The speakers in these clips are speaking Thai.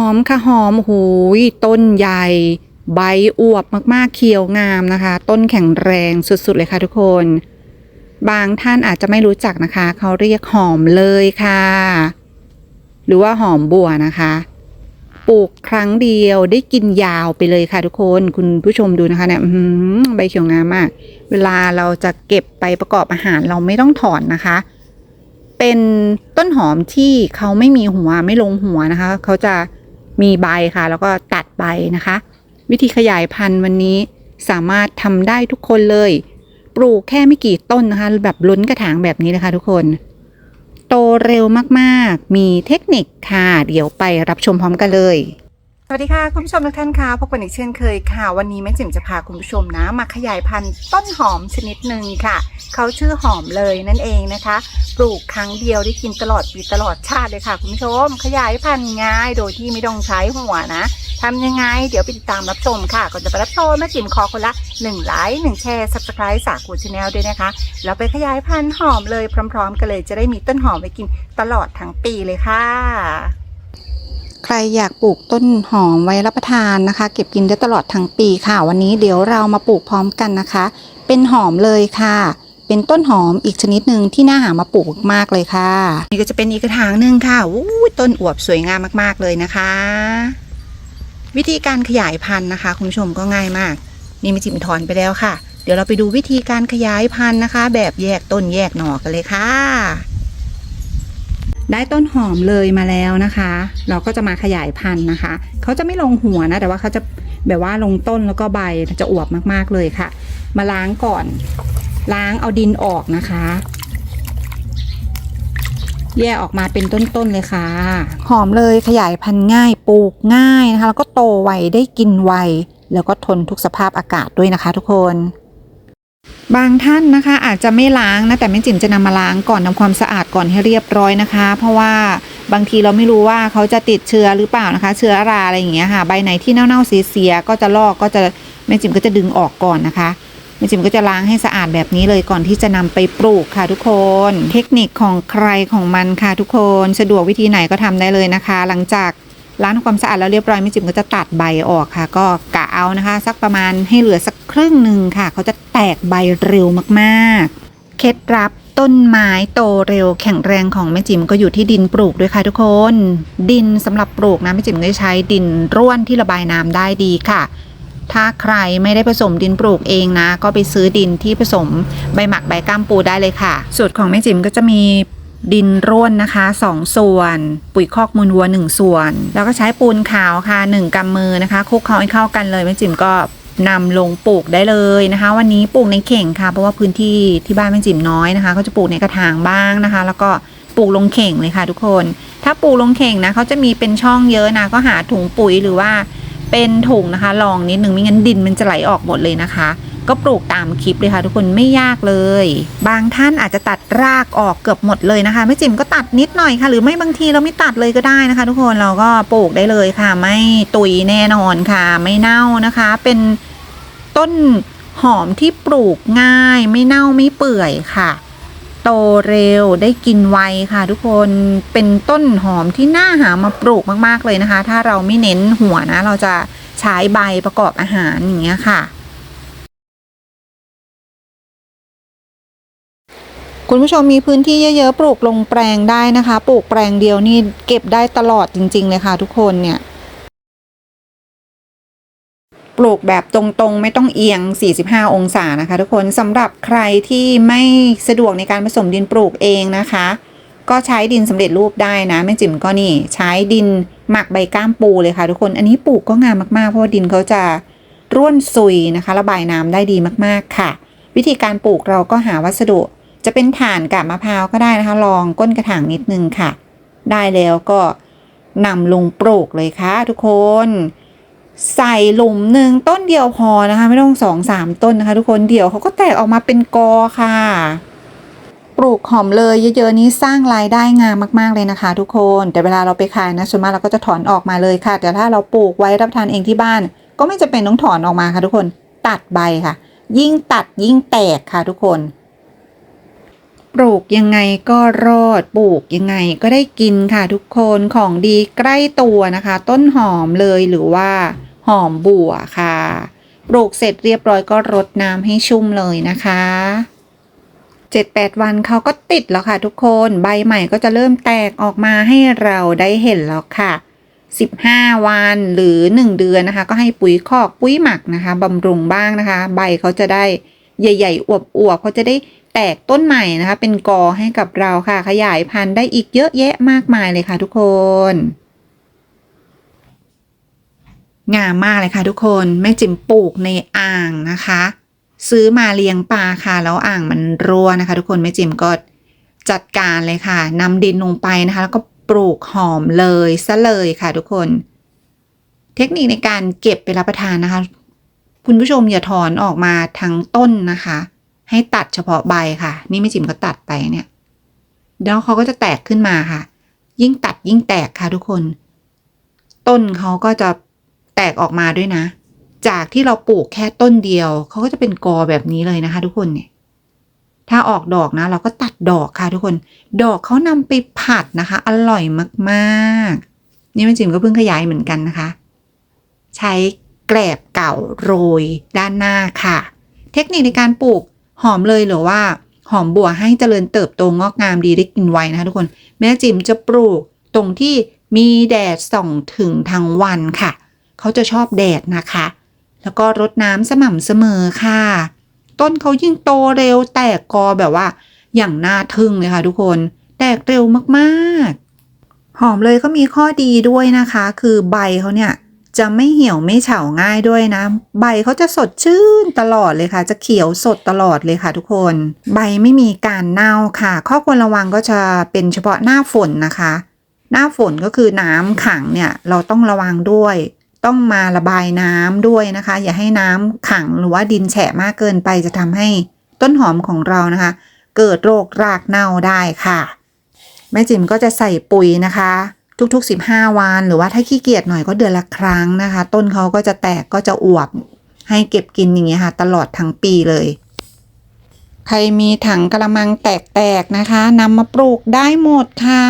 อมค่ะหอมหูยต้นใหญ่ ใบอวบมากๆเขียวงามนะคะ ต้นแข็งแรงสุดๆเลยค่ะทุกคน บางท่านอาจจะไม่รู้จักนะคะ เขาเรียกหอมเลยค่ะ หรือว่าหอมบัวนะคะปลูกครั้งเดียวได้กินยาวไปเลยค่ะทุกคนคุณผู้ชมดูนะคะเนี่ยใบเขียวงามมาก เวลาเราจะเก็บไปประกอบอาหารเราไม่ต้องถอนนะคะ เป็นต้นหอมที่เขาไม่มีหัวไม่ลงหัวนะคะ เขาจะ มีใบค่ะ แล้วก็ตัดใบนะคะ วิธีขยายพันธุ์วันนี้สามารถทำได้ทุกคนเลย ปลูกแค่ไม่กี่ต้นนะคะ แบบล้นกระถางแบบนี้นะคะทุกคน โตเร็วมากๆ มีเทคนิคค่ะ เดี๋ยวไปรับชมพร้อมกันเลย สวัสดีค่ะ คุณผู้ชมทุกท่านค่ะพบกันอีกเช่นเคยค่ะ วันนี้แม่จิ๋มจะพาคุณผู้ชมนะ มาขยายพันธุ์ต้นหอมชนิดหนึ่งค่ะ เขาชื่อหอมเลยนั่นเองนะคะ ปลูกครั้งเดียวได้กินตลอดปีตลอดชาติเลยค่ะ คุณผู้ชม ขยายพันธุ์ง่ายโดยที่ไม่ต้องใช้หัวนะทำยังไง เดี๋ยวไปติดตามรับชมค่ะ ก่อนจะไปรับชมแม่จิ๋มขอคนละ1ไลค์1แชร์ subscribe สาคูชาแนลด้วยนะคะแล้วไปขยายพันธุ์หอมเลยพร้อม ๆ กันเลยจะได้มีต้นหอมไว้กินตลอดทั้งปีเลยค่ะ รอยากปลูกต้นหอมไว้รับประทานนะคะ เก็บกินได้ตลอดทั้งปีค่ะ วันนี้เดี๋ยวเรามาปลูกพร้อมกันนะคะ เป็นหอมเลยค่ะ เป็นต้นหอมอีกชนิดหนึ่งที่น่าหามาปลูกมากเลยค่ะ นี่ก็จะเป็นอีกกระถางหนึ่งค่ะอู้ต้นอวบสวยงามมากๆเลยนะคะ วิธีการขยายพันธุ์นะคะ คุณผู้ชมก็ง่ายมาก นี่มีจิมถอนไปแล้วค่ะ เดี๋ยวเราไปดูวิธีการขยายพันธุ์นะคะ แบบแยกต้นแยกหน่อกันเลยค่ะ ได้ต้นหอมเลยมาแล้วนะคะ เราก็จะมาขยายพันธุ์นะคะ เขาจะไม่ลงหัวนะ แต่ว่าเขาจะแบบว่าลงต้นแล้วก็ใบจะอวบมากๆเลยค่ะ มาล้างก่อน ล้างเอาดินออกนะคะ แยกออกมาเป็นต้นๆเลยค่ะ หอมเลยขยายพันธุ์ง่ายปลูกง่ายนะคะ แล้วก็โตไวได้กินไวแล้วก็ทนทุกสภาพอากาศด้วยนะคะ ทุกคน บางท่านนะคะอาจจะไม่ล้างนะแต่แม่จิ๋มจะนำมาล้างก่อนทำความสะอาดก่อนให้เรียบร้อยนะคะ เพราะว่าบางทีเราไม่รู้ว่าเขาจะติดเชื้อหรือเปล่านะคะ เชื้อราอะไรอย่างเงี้ยค่ะใบไหนที่เน่าๆเสียๆก็จะลอกก็จะแม่จิ๋มก็จะดึงออกก่อนนะคะแม่จิ๋มก็จะล้างให้สะอาดแบบนี้เลยก่อนที่จะนำไปปลูกค่ะทุกคน เทคนิคของใครของมันค่ะทุกคนสะดวกวิธีไหนก็ทำได้เลยนะคะ หลังจากล้างทำความสะอาดแล้วเรียบร้อยแม่จิ๋มก็จะตัดใบออกค่ะ ก็กะเอานะคะ สักประมาณให้เหลือสักครึ่งหนึ่งค่ะ เขาจะ กใบเร็วมากๆ เคล็ดลับต้นไม้โตเร็วแข็งแรงของแม่จิ๋มก็อยู่ที่ดินปลูกด้วยค่ะทุกคน ดินสำหรับปลูกนะแม่จิ๋มก็ใช้ดินร่วนที่ระบายน้ำได้ดีค่ะ ถ้าใครไม่ได้ผสมดินปลูกเองนะ ก็ไปซื้อดินที่ผสมใบหมักใบก้ามปูได้เลยค่ะ สูตรของแม่จิ๋มก็จะมีดินร่วนนะคะ 2 ส่วน ปุ๋ยคอกมูลวัว 1 ส่วน แล้วก็ใช้ปูนขาวค่ะ 1กำมือนะคะคลุกเคล้าให้เข้ากันเลยแม่จิ๋มก็ นำลงปลูกได้เลยนะคะ วันนี้ปลูกในเข่งค่ะ เพราะว่าพื้นที่ที่บ้านแม่จิ๋มน้อยนะคะก็จะปลูกในกระถางบ้างนะคะ แล้วก็ปลูกลงเข่งเลยค่ะ ทุกคน ถ้าปลูกลงเข่งนะเขาจะมีเป็นช่องเยอะนะก็หาถุงปุ๋ยหรือว่าเป็นถุงนะคะรองนิดนึงไม่งั้นดินมันจะไหลออกหมดเลยนะคะ ก็ปลูกตามคลิปเลยค่ะทุกคนไม่ยากเลย บางท่านอาจจะตัดรากออกเกือบหมดเลยนะคะไม่จิ๋มก็ตัดนิดหน่อยค่ะ หรือไม่บางทีเราไม่ตัดเลยก็ได้นะคะ ทุกคนเราก็ปลูกได้เลยค่ะ ไม่ตุยแน่นอนค่ะ ไม่เน่านะคะ เป็นต้นหอมที่ปลูกง่าย ไม่เน่าไม่เปื่อยค่ะ โตเร็วได้กินไวค่ะ ทุกคนเป็นต้นหอมที่น่าหามาปลูกมากๆเลยนะคะ ถ้าเราไม่เน้นหัวนะ เราจะใช้ใบประกอบอาหารอย่างเงี้ยค่ะ คุณผู้ชมมีพื้นที่เยอะๆปลูกลงแปลงได้นะคะ ปลูกแปลงเดียวนี่เก็บได้ตลอดจริง ๆ เลยค่ะ ทุกคนเนี่ย ปลูกแบบตรงๆ ไม่ต้องเอียง 45 องศานะคะ ทุกคนสำหรับใครที่ไม่สะดวกในการผสมดินปลูกเองนะคะ ก็ใช้ดินสำเร็จรูปได้นะแม่จิ๋มก็นี่ ใช้ดินหมักใบก้ามปูเลยค่ะ ทุกคนอันนี้ปลูกก็งามมากๆเพราะว่าดินเขาจะร่วนซุยนะคะ ระบายน้ำได้ดีมากๆค่ะ วิธีการปลูกเราก็หาวัสดุ จะเป็นถ่านกับมะพร้าวก็ได้นะคะ ลองก้นกระถางนิดนึงค่ะ ได้แล้วก็นำลงปลูกเลยค่ะทุกคน ใส่หลุมหนึ่งต้นเดียวพอนะคะ ไม่ต้องสองสามต้นนะคะ ทุกคนเดี๋ยวเขาก็แตกออกมาเป็นกอค่ะ ปลูกหอมเลยเยอะๆนี้สร้างรายได้งามมากๆเลยนะคะ ทุกคน แต่เวลาเราไปขายนะส่วนมากเราก็จะถอนออกมาเลยค่ะ แต่ถ้าเราปลูกไว้รับทานเองที่บ้าน ก็ไม่จำเป็นต้องถอนออกมาค่ะ ทุกคนตัดใบค่ะ ยิ่งตัดยิ่งแตกค่ะทุกคน ปลูกยังไงก็รอดปลูกยังไงก็ได้กินค่ะทุกคนของดีใกล้ตัวนะคะ ต้นหอมเลยหรือว่าหอมบัวค่ะ ปลูกเสร็จเรียบร้อยก็รดน้ำให้ชุ่มเลยนะคะ7-8วันเขาก็ติดแล้วค่ะทุกคนใบใหม่ก็จะเริ่มแตกออกมาให้เราได้เห็นแล้วค่ะ 15 วันหรือ 1 เดือนนะคะ ก็ให้ปุ๋ยคอกปุ๋ยหมักนะคะบำรุงบ้างนะคะ ใบเขาจะได้ใหญ่ ๆอวบๆเขาจะได้ แตกต้นใหม่นะคะ เป็นกอให้กับเราค่ะ ขยายพันธุ์ได้อีกเยอะแยะมากมายเลยค่ะทุกคนงามมากเลยค่ะทุกคนแม่จิ๋มปลูกในอ่างนะคะ ซื้อมาเลี้ยงปลาค่ะ แล้วอ่างมันรั่วนะคะ ทุกคนแม่จิ๋มก็จัดการเลยค่ะนำดินลงไปนะคะ แล้วก็ปลูกหอมเลยซะเลยค่ะทุกคน เทคนิคในการเก็บไปรับประทานนะคะ คุณผู้ชมอย่าถอนออกมาทั้งต้นนะคะ ให้ตัดเฉพาะใบค่ะ นี่แม่จิมก็ตัดไปเนี่ยแล้วเขาก็จะแตกขึ้นมาค่ะ ยิ่งตัดยิ่งแตกค่ะทุกคน ต้นเขาก็จะแตกออกมาด้วยนะ จากที่เราปลูกแค่ต้นเดียวเขาก็จะเป็นกอแบบนี้เลยนะคะ ทุกคนเนี่ย ถ้าออกดอกนะ เราก็ตัดดอกค่ะทุกคน ดอกเขานำไปผัดนะคะ อร่อยมากๆ นี่แม่จิมก็เพิ่งขยายเหมือนกันนะคะ ใช้แกลบเก่าโรยด้านหน้าค่ะ เทคนิคในการปลูก หอมเลยหรือว่าหอมบัวให้เจริญเติบโตงอกงามดีได้กินไวนะคะทุกคน แม่จิมจะปลูกตรงที่มีแดดส่องถึงทั้งวันค่ะ เขาจะชอบแดดนะคะ แล้วก็รดน้ำสม่ำเสมอค่ะ ต้นเขายิ่งโตเร็วแตกกอแบบว่า อย่างน่าทึ่งเลยค่ะทุกคน แตกเร็วมากๆ หอมเลยก็มีข้อดีด้วยนะคะ คือใบเขาเนี่ย จะไม่เหี่ยวไม่เฉาง่ายด้วยนะ ใบเขาจะสดชื่นตลอดเลยค่ะ จะเขียวสดตลอดเลยค่ะทุกคน ใบไม่มีการเน่าค่ะ ข้อควรระวังก็จะเป็นเฉพาะหน้าฝนนะคะ หน้าฝนก็คือน้ำขังเนี่ยเราต้องระวังด้วย ต้องมาระบายน้ำด้วยนะคะ อย่าให้น้ำขังหรือว่าดินแฉะมากเกินไปจะทำให้ต้นหอมของเรานะคะ เกิดโรครากเน่าได้ค่ะแม่จิ๋มก็จะใส่ปุ๋ยนะคะ ทุก ๆ 15 วัน หรือว่าถ้าขี้เกียจหน่อยก็เดือนละครั้งนะคะ ต้นเขาก็จะแตกก็จะอวบให้เก็บกินอย่างเงี้ยค่ะ ตลอดทั้งปีเลย ใครมีถังกระมังแตกๆนะคะนำมาปลูกได้หมดค่ะ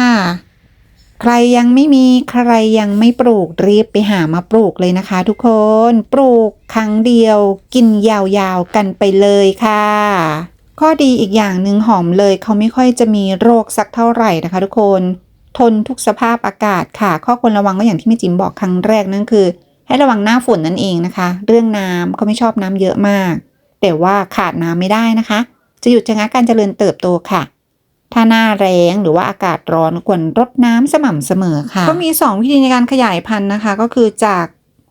ใครยังไม่มีใครยังไม่ปลูกรีบไปหามาปลูกเลยนะคะ ทุกคนปลูกครั้งเดียว กินยาวๆกันไปเลยค่ะข้อดีอีกอย่างหนึ่งหอมเลยเขาไม่ค่อยจะมีโรคสักเท่าไหร่นะคะ ทุกคน ทนทุกสภาพอากาศค่ะ ข้อควรระวังก็อย่างที่แม่จิมบอกครั้งแรกนั่นคือ ให้ระวังหน้าฝนนั่นเองนะคะ เรื่องน้ำเขาไม่ชอบน้ำเยอะมาก แต่ว่าขาดน้ำไม่ได้นะคะ จะหยุดชะงักการเจริญเติบโตค่ะ ถ้าหน้าแรงหรือว่าอากาศร้อนควรรดน้ำสม่ำเสมอค่ะ ก็มี 2 วิธีในการขยายพันธุ์นะคะ ก็คือจาก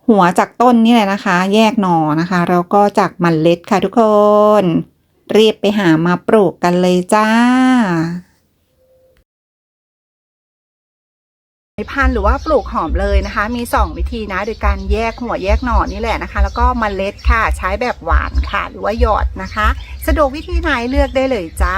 หัวจากต้นนี่แหละนะคะ แยกหนอนะคะแล้วก็จากมันเล็ดค่ะทุกคนรีบไปหามาปลูกกันเลยจ้า พันธุ์หรือว่าปลูกหอมเลยนะคะ มี 2 วิธีนะโดยการแยกหัวแยกหน่อนี่แหละนะคะ แล้วก็มเมล็ดค่ะใช้แบบหวานค่ะ หรือว่าหยอดนะคะ สะดวกวิธีไหนเลือกได้เลยจ้า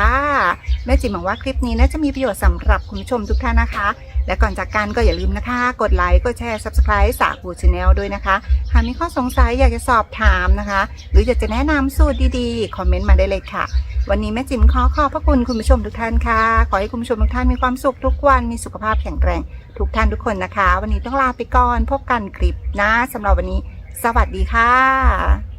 แม่จิ๋มหวังว่าคลิปนี้น่าจะมีประโยชน์สำหรับคุณผู้ชมทุกท่านนะคะ และก่อนจากกันก็อย่าลืมนะคะ กดไลค์กดแชร์ subscribe สาคูชาแนลด้วยนะคะ หากมีข้อสงสัยอยากจะสอบถามนะคะ หรืออยากจะแนะนำสูตรดีๆคอมเมนต์มาได้เลยค่ะ วันนี้แม่จิ๋มขอขอบพระคุณคุณผู้ชมทุกท่านค่ะขอให้คุณผู้ชมทุกท่านมีความสุขทุกวันมีสุขภาพแข็งแรงทุกท่านทุกคนนะคะ วันนี้ต้องลาไปก่อน พบกันคลิปนะสำหรับวันนี้ สวัสดีค่ะ